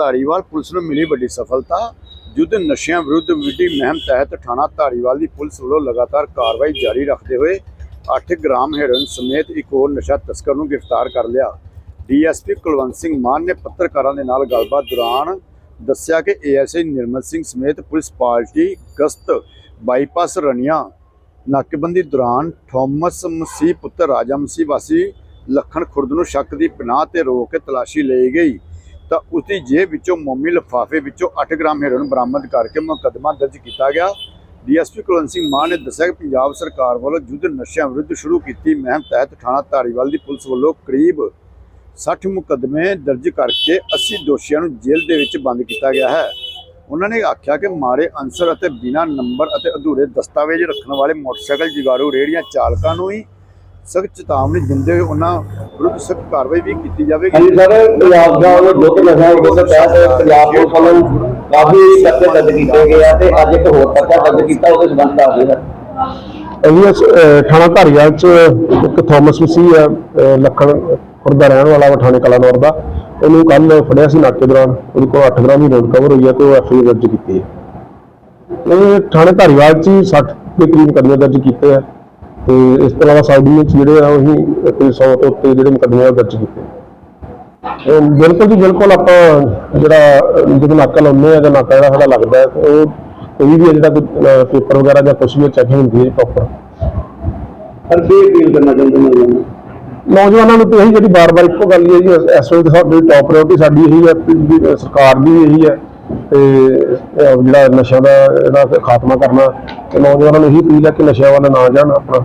Dhariwal police ਨੂੰ ਮਿਲੀ ਵੱਡੀ ਸਫਲਤਾ। ਯੁੱਧ ਨਸ਼ਿਆਂ ਵਿਰੁੱਧ ਵਿੱਢੀ ਮਹਿਮ ਤਹਿਤ ਥਾਣਾ ਧਾਰੀਵਾਲ ਦੀ ਪੁਲਿਸ ਵੱਲੋਂ ਲਗਾਤਾਰ ਕਾਰਵਾਈ ਜਾਰੀ ਰੱਖਦੇ ਹੋਏ 8 ਗ੍ਰਾਮ ਹੈਰੋਇਨ ਸਮੇਤ ਇੱਕ ਹੋਰ ਨਸ਼ਾ ਤਸਕਰ ਨੂੰ ਗ੍ਰਿਫਤਾਰ ਕਰ ਲਿਆ। ਡੀਐਸਪੀ ਕੁਲਵੰਤ ਸਿੰਘ ਮਾਨ ਨੇ ਪੱਤਰਕਾਰਾਂ ਦੇ ਨਾਲ ਗੱਲਬਾਤ ਦੌਰਾਨ ਦੱਸਿਆ ਕਿ ਏਐਸਆਈ ਨਿਰਮਲ ਸਿੰਘ ਸਮੇਤ ਪੁਲਿਸ ਪਾਰਟੀ ਗਸਤ ਬਾਈਪਾਸ ਰਣੀਆਂ ਨਾਕੇਬੰਦੀ ਦੌਰਾਨ ਥਾਮਸ ਮਸੀਹ ਪੁੱਤਰ ਰਾਜਾ ਮਸੀਹ ਵਾਸੀ ਲੱਖਣ ਖੁਰਦ ਨੂੰ ਸ਼ੱਕ ਦੀ ਪਨਾਹ ਤੇ ਰੋਕ ਕੇ ਤਲਾਸ਼ੀ ਲਈ ਗਈ। ਤਾਂ ਉਸ ਦੀ ਜੇਬ ਵਿੱਚੋਂ ਮੋਮੀ ਲਿਫਾਫੇ ਵਿੱਚੋਂ 8 ਗ੍ਰਾਮ ਹੈਰੋਇਨ ਬਰਾਮਦ ਕਰਕੇ ਮੁਕੱਦਮਾ ਦਰਜ ਕੀਤਾ ਗਿਆ। ਡੀਐਸਪੀ ਕੁਲਵੰਤ ਸਿੰਘ ਮਾਨ ਨੇ ਦੱਸਿਆ ਕਿ ਪੰਜਾਬ ਸਰਕਾਰ ਵੱਲੋਂ ਯੁੱਧ ਨਸ਼ਿਆਂ ਵਿਰੁੱਧ ਸ਼ੁਰੂ ਕੀਤੀ ਮੁਹਿੰਮ ਤਹਿਤ ਥਾਣਾ ਧਾਰੀਵਾਲ ਦੀ ਪੁਲਿਸ ਵੱਲੋਂ ਕਰੀਬ 60 ਮੁਕੱਦਮੇ ਦਰਜ ਕਰਕੇ 80 ਦੋਸ਼ੀਆਂ ਨੂੰ ਜੇਲ੍ਹ ਦੇ ਵਿੱਚ ਬੰਦ ਕੀਤਾ ਗਿਆ ਹੈ। ਉਹਨਾਂ ਨੇ ਆਖਿਆ ਕਿ ਮਾਰੇ ਅਨਸਰ ਅਤੇ ਬਿਨਾਂ ਨੰਬਰ ਅਤੇ ਅਧੂਰੇ ਦਸਤਾਵੇਜ਼ ਰੱਖਣ ਵਾਲੇ ਮੋਟਰਸਾਈਕਲ, ਜੁਗਾਰੂ ਰੇਹੜੀਆਂ ਚਾਲਕਾਂ ਨੂੰ ਹੀ ਸਖਤ ਚੇਤਾਵਨੀ ਦਿੰਦੇ ਹੋਏ ਉਹਨਾਂ ਵਿਰੁੱਧ ਸਖਤ ਕਾਰਵਾਈ ਵੀ ਕੀਤੀ ਜਾਵੇਗੀ। ਹਾਂਜੀ ਸਰ ਪੰਜਾਬ ਦਾ ਦੁੱਧ ਨਸ਼ਾ ਵਿਰੁੱਧ ਤਹਿਤ ਪੰਜਾਬ ਪੁਲਿਸ ਵੱਲੋਂ ਕਾਫੀ ਪਰਚੇ ਦਰਜ ਕੀਤੇ ਗਏ ਆ ਤੇ ਅੱਜ ਇੱਕ ਹੋਰ ਪਰਚਾ ਦਰਜ ਕੀਤਾ ਉਹਦੇ ਸੰਬੰਧ ਦਿਓ ਸਰ। ਅਸੀਂ ਥਾਣਾ ਧਾਰੀਵਾਲ ਚ ਇੱਕ ਥਾਮਸ ਮਸੀਹ ਆ ਲੱਖਣ ਖੁਰਦਾ ਰਹਿਣ ਵਾਲਾ ਵਾ ਥਾਣੇ ਕਲਾਨੌਰ ਦਾ। ਉਹਨੂੰ ਕੱਲ ਫੜਿਆ ਸੀ ਨਾਕੇ ਦੌਰਾਨ ਉਹਦੇ ਕੋਲ 8 ਗ੍ਰਾਮ ਹੀ ਰੋਡ ਕਵਰ ਹੋਈ ਹੈ ਤੇ ਉਹ ਐਫਆਈਆਰ ਦਰਜ ਕੀਤੀ ਹੈ ਇਹ ਥਾਣੇ ਧਾਰੀਵਾਲ ਚ ਹੀ 60 ਦੇ ਕਰੀਬ ਮੁਕੱਦਮੇ ਦਰਜ ਕੀਤੇ ਆ। ਤੇ ਇਸ ਤੋਂ ਇਲਾਵਾ ਸਾਊਦੀ ਵਿੱਚ ਜਿਹੜੇ ਆ ਉਹੀ ਕੋਈ 100 ਤੋਂ ਉੱਤੇ ਜਿਹੜੇ ਮੁਕੱਦਮੇ ਦਰਜ ਕੀਤੇ ਬਿਲਕੁਲ ਜੀ ਬਿਲਕੁਲ ਆਪਾਂ ਜਿਹੜਾ ਜਦੋਂ ਨਾਕਾ ਲਾਉਂਦੇ ਆ ਜਾਂ ਨਾਕਾ ਜਿਹੜਾ ਸਾਡਾ ਲੱਗਦਾ ਉਹ ਕੋਈ ਵੀ ਜਿਹੜਾ ਪੇਪਰ ਵਗੈਰਾ ਜਾਂ ਕੁਝ ਵੀ ਚੈਕਿੰਗ ਹੁੰਦੀ ਹੈ ਪ੍ਰੋਪਰ ਸਰ ਕੀ ਅਪੀਲ ਕਰਨਾ ਚਾਹੁੰਦੇ ਨੇ? ਨੌਜਵਾਨਾਂ ਨੂੰ ਤੇ ਇਹੀ ਜਿਹੜੀ ਬਾਰ-ਬਾਰ ਇੱਕੋ ਗੱਲ ਹੀ ਹੈ ਜੀ ਇਸ- ਵੇਲੇ ਸਾਡੀ ਟੌਪ ਪ੍ਰਾਇੋਰਟੀ ਸਾਡੀ ਇਹੀ ਹੈ ਸਰਕਾਰ ਦੀ ਵੀ ਇਹੀ ਹੈ ਤੇ ਜਿਹੜਾ ਨਸ਼ਿਆਂ ਦਾ ਇਹਦਾ ਖਾਤਮਾ ਕਰਨਾ ਤੇ ਨੌਜਵਾਨਾਂ ਨੂੰ ਇਹੀ ਅਪੀਲ ਹੈ ਕਿ ਨਸ਼ਿਆਂ ਵੱਲ ਨਾ ਜਾਣ ਆਪਣਾ।